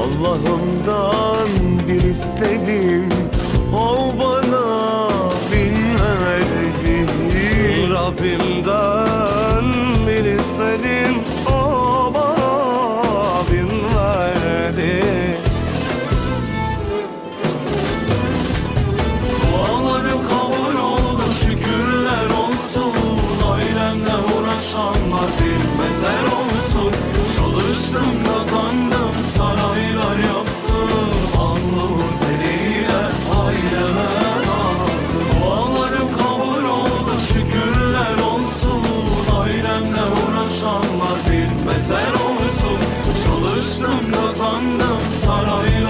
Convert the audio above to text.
Allah'ımdan bir istedim. O bana bin verdi Rabbimden beter olsun Çalıştım kazandım sarayım.